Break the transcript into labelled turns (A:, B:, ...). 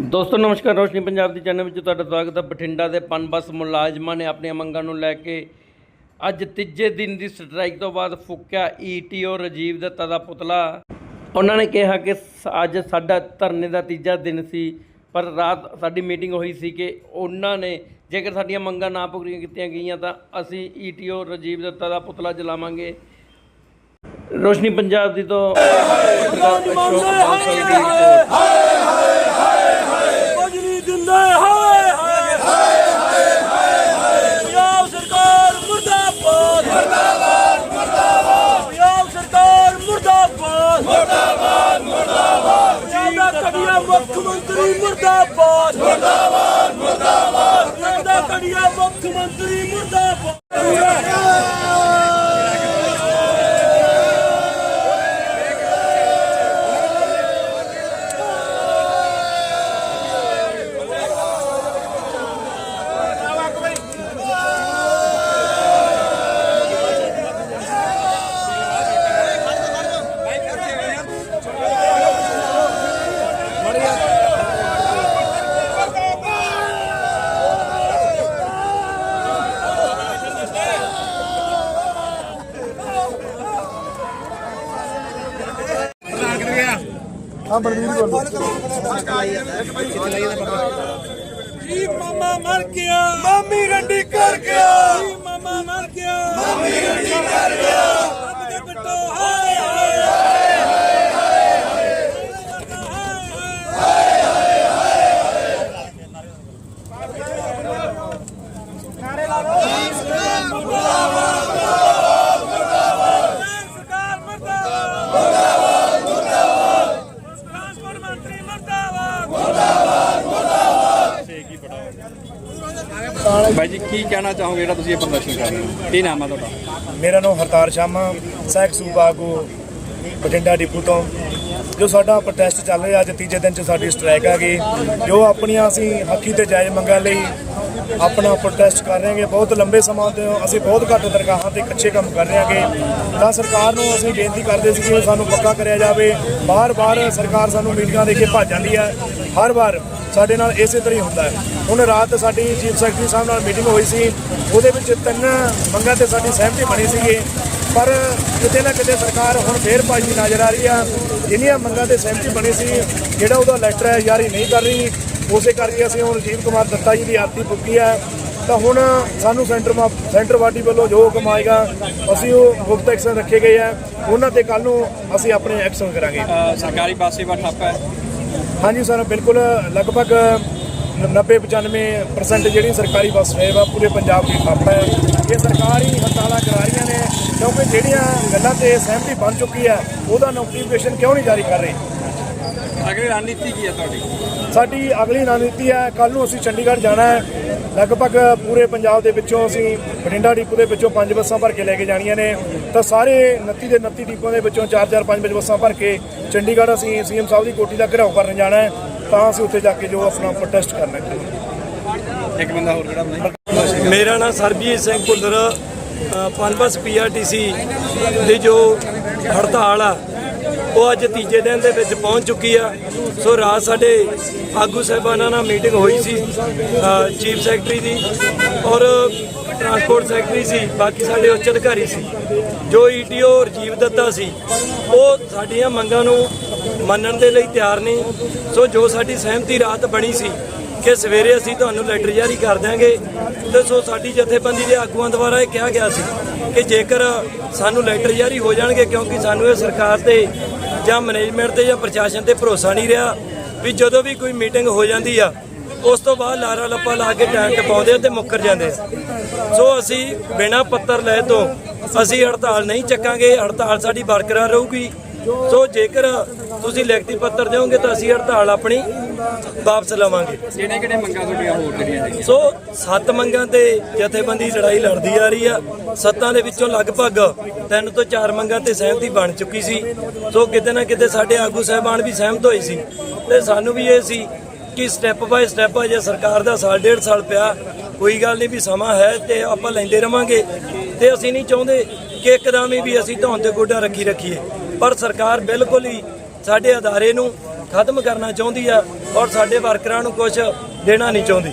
A: ਦੋਸਤੋ, ਨਮਸਕਾਰ, ਰੋਸ਼ਨੀ ਪੰਜਾਬ ਦੀ ਚੈਨਲ ਵਿੱਚ ਤੁਹਾਡਾ ਸਵਾਗਤ ਹੈ। ਬਠਿੰਡਾ ਦੇ ਪਨ ਬੱਸ ਮੁਲਾਜ਼ਮਾਂ ਨੇ ਆਪਣੀਆਂ ਮੰਗਾਂ ਨੂੰ ਲੈ ਕੇ ਅੱਜ ਤੀਜੇ ਦਿਨ ਦੀ ਸਟ੍ਰਾਈਕ ਤੋਂ ਬਾਅਦ ਫੂਕਿਆ ਈਟੀਓ ਰਾਜੀਵ ਦੱਤਾ ਦਾ ਪੁਤਲਾ। ਉਹਨਾਂ ਨੇ ਕਿਹਾ ਕਿ ਸ- ਅੱਜ ਸਾਡਾ ਧਰਨੇ ਦਾ ਤੀਜਾ ਦਿਨ ਸੀ, ਪਰ ਰਾਤ ਸਾਡੀ ਮੀਟਿੰਗ ਹੋਈ ਸੀ ਕਿ ਉਹਨਾਂ ਨੇ ਜੇਕਰ ਸਾਡੀਆਂ ਮੰਗਾਂ ਨਾ ਪੂਰੀਆਂ ਕੀਤੀਆਂ ਗਈਆਂ ਤਾਂ ਅਸੀਂ ਈਟੀਓ ਰਾਜੀਵ ਦੱਤਾ ਦਾ ਪੁਤਲਾ ਜਲਾਵਾਂਗੇ। ਰੋਸ਼ਨੀ, ਪੰਜਾਬ ਦੀ ਤੋਂ ਪੱਤਰਕਾਰ ਅਸ਼ੋਕ ਬਾਂਸਲ ਦੀ ਰਿਪੋਰਟ।
B: ਬਜਰੀ ਦਿੰਦੇ ਹਾਏ ਹਾਏ ਹਾਏ ਪੰਜਾਬ ਸਰਕਾਰ ਮੁਰਦਾਬਾਦ ਮੁਰਦਾਬਾਦ ਮੁਰਦਾਬਾਦ ਪੰਜਾਬ ਸਰਕਾਰ ਮੁਰਦਾਬਾਦ ਮੁਰਦਾਬਾਦ ਮੁਰਦਾਬਾਦ ਪੰਜਾਬ ਦਾ ਕੜੀਆ ਮੁੱਖ ਮੰਤਰੀ ਮੁਰਦਾਬਾਦ ਮੁਰਦਾਬਾਦ ਮੁਰਦਾਬਾਦ। ਪੰਜਾਬ ਦਾ ਮੁੱਖ ਮੰਤਰੀ ਮੁਰਦਾਬਾਦ। ਜੀ ਮਾਮਾ ਮਰ ਗਿਆ। ਮਾਮੀ ਰੰਡੀ ਕਰ ਗਿਆ ਜੀ ਮਾਮਾ ਮਰ ਗਿਆ ਮਾਮੀ ਰੰਡੀ ਕਰ ਗਿਆ ਰੱਬ ਦੇ ਬਿੱਟੋ ਹਾਏ ਹਾਏ ਹਾਏ ਹਾਏ ਸਰਕਾਰ ਮਰਦਾਬਾਦ ਮਰਦਾਬਾਦ ਮਰਦਾਬਾਦ ਟਰਾਂਸਪੋਰਟ ਮੰਤਰੀ ਮਰਦਾਬਾਦ
C: ਬਾਈ ਜੀ, ਕੀ ਕਹਿਣਾ ਚਾਹੋਗੇ ਜਿਹੜਾ ਤੁਸੀਂ ਇਹ ਪ੍ਰਦਰਸ਼ਨ ਕਰ ਰਹੇ ਹੋ? ਕੀ ਨਾਮ ਹੈ ਤੁਹਾਡਾ?
D: ਮੇਰਾ ਨਾਮ ਹਰਤਾਰ ਸ਼ਾਮਾ ਸਹਿਕ ਸੂਬਾ ਆਗੂ ਬਠਿੰਡਾ ਡਿਪੂ ਤੋਂ। ਜੋ ਸਾਡਾ ਪ੍ਰੋਟੈਸਟ ਚੱਲ ਰਿਹਾ, ਅੱਜ ਤੀਜੇ ਦਿਨ ਚ ਸਾਡੀ ਸਟ੍ਰਾਈਕ ਹੈਗੀ ਜੋ ਆਪਣੀਆਂ ਅਸੀਂ ਹੱਕੀ ਤੇ ਜਾਇਜ਼ ਮੰਗਾਂ ਲਈ ਆਪਣਾ ਪ੍ਰੋਟੈਸਟ ਕਰ ਰਹੇ ਹਾਂਗੇ। ਬਹੁਤ ਲੰਬੇ ਸਮਾਂ ਤੋਂ ਅਸੀਂ ਬਹੁਤ ਘੱਟ ਦਰਗਾਹਾਂ ਤੇ ਕੱਚੇ ਕੰਮ ਕਰ ਰਹੇ ਹਾਂਗੇ। ਤਾਂ ਸਰਕਾਰ ਨੂੰ ਅਸੀਂ ਬੇਨਤੀ ਕਰਦੇ ਸੀ ਕਿ ਸਾਨੂੰ ਪੱਕਾ ਕਰਿਆ ਜਾਵੇ। ਬਾਰ-ਬਾਰ ਸਰਕਾਰ ਸਾਨੂੰ ਮੀਟਿੰਗਾਂ ਦੇ ਕੇ ਭੱਜ ਜਾਂਦੀ ਹੈ ਹਰ ਵਾਰ ਸਾਡੇ ਨਾਲ ਇਸੇ ਤਰ੍ਹਾਂ ਹੀ ਹੁੰਦਾ ਹੈ। ਹੁਣ ਰਾਤ ਸਾਡੀ ਚੀਫ ਸੈਕਟਰੀ ਸਾਹਿਬ ਨਾਲ ਮੀਟਿੰਗ ਹੋਈ ਸੀ, ਉਹਦੇ ਵਿੱਚ ਤਿੰਨ ਮੰਗਾਂ ਤੇ ਸਾਡੀ ਸਹਿਮਤੀ ਬਣੀ ਸੀਗੀ। ਪਰ ਕਿਤੇ ਨਾ ਕਿਤੇ ਸਰਕਾਰ ਹੁਣ ਫੇਰ ਭਾਜੀ ਨਜ਼ਰ ਆ ਰਹੀ ਆ। ਜਿੰਨੀਆਂ ਮੰਗਾਂ ਤੇ ਸਹਿਮਤੀ ਬਣੀ ਸੀ, ਜਿਹੜਾ ਉਹਦਾ ਲੈਟਰ ਹੈ ਜਾਰੀ ਨਹੀਂ ਕਰ ਰਹੀ। ਉਸੇ ਕਰਕੇ ਅਸੀਂ ਹੁਣ ਰਜੀਵ ਕੁਮਾਰ ਦੱਤਾ ਜੀ ਦੀ ਆਰਤੀ ਪੁੱਗੀ ਹੈ। ਤਾਂ ਹੁਣ ਸਾਨੂੰ ਸੈਂਟਰ ਮਾ ਸੈਂਟਰ ਪਾਰਟੀ ਵੱਲੋਂ ਜੋ ਹੁਕਮ ਆਏਗਾ, ਅਸੀਂ ਉਹ ਗੁਪਤ ਐਕਸ਼ਨ ਰੱਖੇ ਗਏ ਆ। ਉਹਨਾਂ ਤੇ ਕੱਲ ਨੂੰ ਅਸੀਂ ਆਪਣੇ ਐਕਸ਼ਨ ਕਰਾਂਗੇ।
C: ਸਰਕਾਰੀ ਬੱਸ ਸੇਵਾ ਠੱਪ ਹੈ।
D: ਹਾਂਜੀ ਸਰ ਬਿਲਕੁਲ ਲਗਭਗ 90 95% ਜਿਹੜੀ ਸਰਕਾਰੀ ਬੱਸ ਸੇਵਾ ਪੂਰੇ ਪੰਜਾਬ ਦੀ ਠੱਪ ਹੈ। ਇਹ ਸਰਕਾਰ ਹੀ ਹੜਤਾਲਾਂ ਕਰਾ ਰਹੀਆਂ ਨੇ ਕਿਉਂਕਿ ਜਿਹੜੀਆਂ ਗੱਲਾਂ ਤੇ ਸਹਿਮਤੀ ਬਣ ਚੁੱਕੀ ਹੈ ਉਹਦਾ ਨੋਟੀਫਿਕੇਸ਼ਨ ਕਿਉਂ ਨਹੀਂ ਜਾਰੀ ਕਰ ਰਹੇ?
C: ਅਗਲੀ ਰਣਨੀਤੀ ਕੀ ਹੈ ਤੁਹਾਡੀ?
D: ਸਾਡੀ ਅਗਲੀ ਰਣਨੀਤੀ ਹੈ ਕੱਲ ਨੂੰ ਅਸੀਂ ਚੰਡੀਗੜ੍ਹ ਜਾਣਾ ਹੈ। ਲਗਭਗ ਪੂਰੇ ਪੰਜਾਬ ਦੇ ਵਿੱਚੋਂ ਅਸੀਂ ਬਠਿੰਡਾ ਡਿਪੂ ਦੇ ਵਿੱਚੋਂ ਪੰਜ ਬੱਸਾਂ ਭਰ ਕੇ ਲੈ ਕੇ ਜਾਣੀਆਂ ਨੇ। ਤਾਂ ਸਾਰੇ 29 ਦੇ 29 ਡਿਪੂਆਂ ਦੇ ਵਿੱਚੋਂ 4-4 5 ਬੱਸਾਂ ਭਰ ਕੇ ਚੰਡੀਗੜ੍ਹ ਅਸੀਂ ਸੀਐਮ ਸਾਹਿਬ ਦੀ ਕੋਠੀ ਦਾ ਘਿਰਾਓ ਕਰਨ ਜਾਣਾ ਹੈ। ਤਾਂ ਅਸੀਂ ਉੱਥੇ ਜਾ ਕੇ ਜੋ ਆਪਣਾ ਪ੍ਰੋਟੈਸਟ ਕਰਨਾ ਹੈ।
C: ਇੱਕ ਬੰਦਾ ਹੋਰ ਕਿਹੜਾ ਨਹੀਂ।
B: ਮੇਰਾ ਨਾਮ ਸਰਬਜੀਤ ਸਿੰਘ ਭੁੱਲਰ ਅ, ਪਨਬਸ ਪੀਆਰਟੀਸੀ ਦੀ ਜੋ ਹੜਤਾਲ ਆ ਉਹ ਅੱਜ ਤੀਜੇ ਦਿਨ ਦੇ ਵਿੱਚ ਪਹੁੰਚ ਚੁੱਕੀ ਆ। ਸੋ ਰਾਤ ਸਾਡੇ ਆਗੂ ਸਾਹਿਬਾਨਾਂ ਨਾਲ ਮੀਟਿੰਗ ਹੋਈ ਸੀ ਚੀਫ ਸੈਕਟਰੀ ਦੀ ਔਰ ਟਰਾਂਸਪੋਰਟ ਸੈਕਟਰੀ ਸੀ, ਬਾਕੀ ਸਾਡੇ ਉੱਚ ਅਧਿਕਾਰੀ ਸੀ। ਜੋ ਈਟੀਓ ਰਜੀਵ ਦੱਤਾ ਸੀ, ਉਹ ਸਾਡੀਆਂ ਮੰਗਾਂ ਨੂੰ ਮੰਨਣ ਦੇ ਲਈ ਤਿਆਰ ਨੇ ਸੋ ਜੋ ਸਾਡੀ ਸਹਿਮਤੀ ਰਾਤ ਬਣੀ ਸੀ ਕਿ ਸਵੇਰੇ ਅਸੀਂ ਤੁਹਾਨੂੰ ਲੈਟਰ ਜਾਰੀ ਕਰ ਦਿਆਂਗੇ, ਤੇ ਸੋ ਸਾਡੀ ਜਥੇਬੰਦੀ ਦੇ ਆਗੂਆਂ ਦੁਆਰਾ ਇਹ ਕਿਹਾ ਗਿਆ ਸੀ ਕਿ ਜੇਕਰ ਸਾਨੂੰ ਲੈਟਰ ਜਾਰੀ ਹੋ ਜਾਣਗੇ, ਕਿਉਂਕਿ ਸਾਨੂੰ ਇਹ ਸਰਕਾਰ ਤੇ ਜਾਂ ਮੈਨੇਜਮੈਂਟ ਤੇ ਜਾਂ ਪ੍ਰਸ਼ਾਸਨ ਤੇ ਭਰੋਸਾ ਨਹੀਂ ਰਿਹਾ ਵੀ ਜਦੋਂ ਵੀ ਕੋਈ ਮੀਟਿੰਗ ਹੋ ਜਾਂਦੀ ਆ, ਉਸ ਤੋਂ ਬਾਅਦ ਲਾਰਾ ਲੱਪਾ ਲਾ ਕੇ ਟਾਈਮ ਟਪਾਉਂਦੇ ਆ ਤੇ ਮੁੱਕਰ ਜਾਂਦੇ ਸੋ ਅਸੀਂ ਬਿਨਾਂ ਪੱਤਰ ਲਏ ਤੋਂ ਅਸੀਂ ਹੜਤਾਲ ਨਹੀਂ ਚੱਕਾਂਗੇ, ਹੜਤਾਲ ਸਾਡੀ ਬਰਕਰਾਰ ਰਹੂਗੀ। ਸੋ ਜੇਕਰ ਤੁਸੀਂ ਲਿਖਤੀ ਪੱਤਰ ਦਿਓਗੇ ਤਾਂ ਅਸੀਂ ਹੜਤਾਲ ਆਪਣੀ ਵਾਪਸ ਲਵਾਂਗੇ।
C: ਕਿਹੜੇ ਕਿਹੜੇ ਮੰਗਾਂ ਤੁਹਾਡੀਆਂ ਹੋਰ ਜਿਹੜੀਆਂ ਹੈਗੀਆਂ?
B: ਸੋ ਸੱਤ ਮੰਗਾਂ ਤੇ ਜਥੇਬੰਦੀ ਲੜਾਈ ਲੜਦੀ ਆ ਰਹੀ ਆ। ਸੱਤਾਂ ਦੇ ਵਿੱਚੋਂ ਲਗਭਗ ਤਿੰਨ ਤੋਂ ਚਾਰ ਮੰਗਾਂ ਤੇ ਸਹਿਮਤੀ ਬਣ ਚੁੱਕੀ ਸੀ। ਸੋ ਕਿਤੇ ਨਾ ਕਿਤੇ ਸਾਡੇ ਆਗੂ ਸਹਿਬਾਨ ਵੀ ਸਹਿਮਤ ਹੋਏ ਸੀ। ਤੇ ਸਾਨੂੰ ਵੀ ਇਹ ਸੀ ਕਿ ਸਟੈਪ ਬਾਏ ਸਟੈਪ ਅਜੇ ਸਰਕਾਰ ਦਾ ਸਾਲ ਡੇਢ ਸਾਲ ਪਿਆ ਕੋਈ ਗੱਲ ਨਹੀਂ ਵੀ ਸਮਾਂ ਹੈ ਤੇ ਆਪਾਂ ਲੈਂਦੇ ਰਵਾਂਗੇ। ਤੇ ਅਸੀਂ ਨਹੀਂ ਚਾਹੁੰਦੇ ਕਿ ਇੱਕਦਮ ਹੀ ਵੀ ਅਸੀਂ ਧੌਣ ਤੇ ਗੋਡਾ ਰੱਖੀ ਰੱਖੀਏ। ਪਰ ਸਰਕਾਰ ਬਿਲਕੁਲ ਹੀ ਸਾਡੇ ਅਦਾਰੇ ਨੂੰ ਖਤਮ ਕਰਨਾ ਚਾਹੁੰਦੀ ਆ ਔਰ ਸਾਡੇ ਵਰਕਰਾਂ ਨੂੰ ਕੁਝ ਦੇਣਾ ਨਹੀਂ ਚਾਹੁੰਦੀ।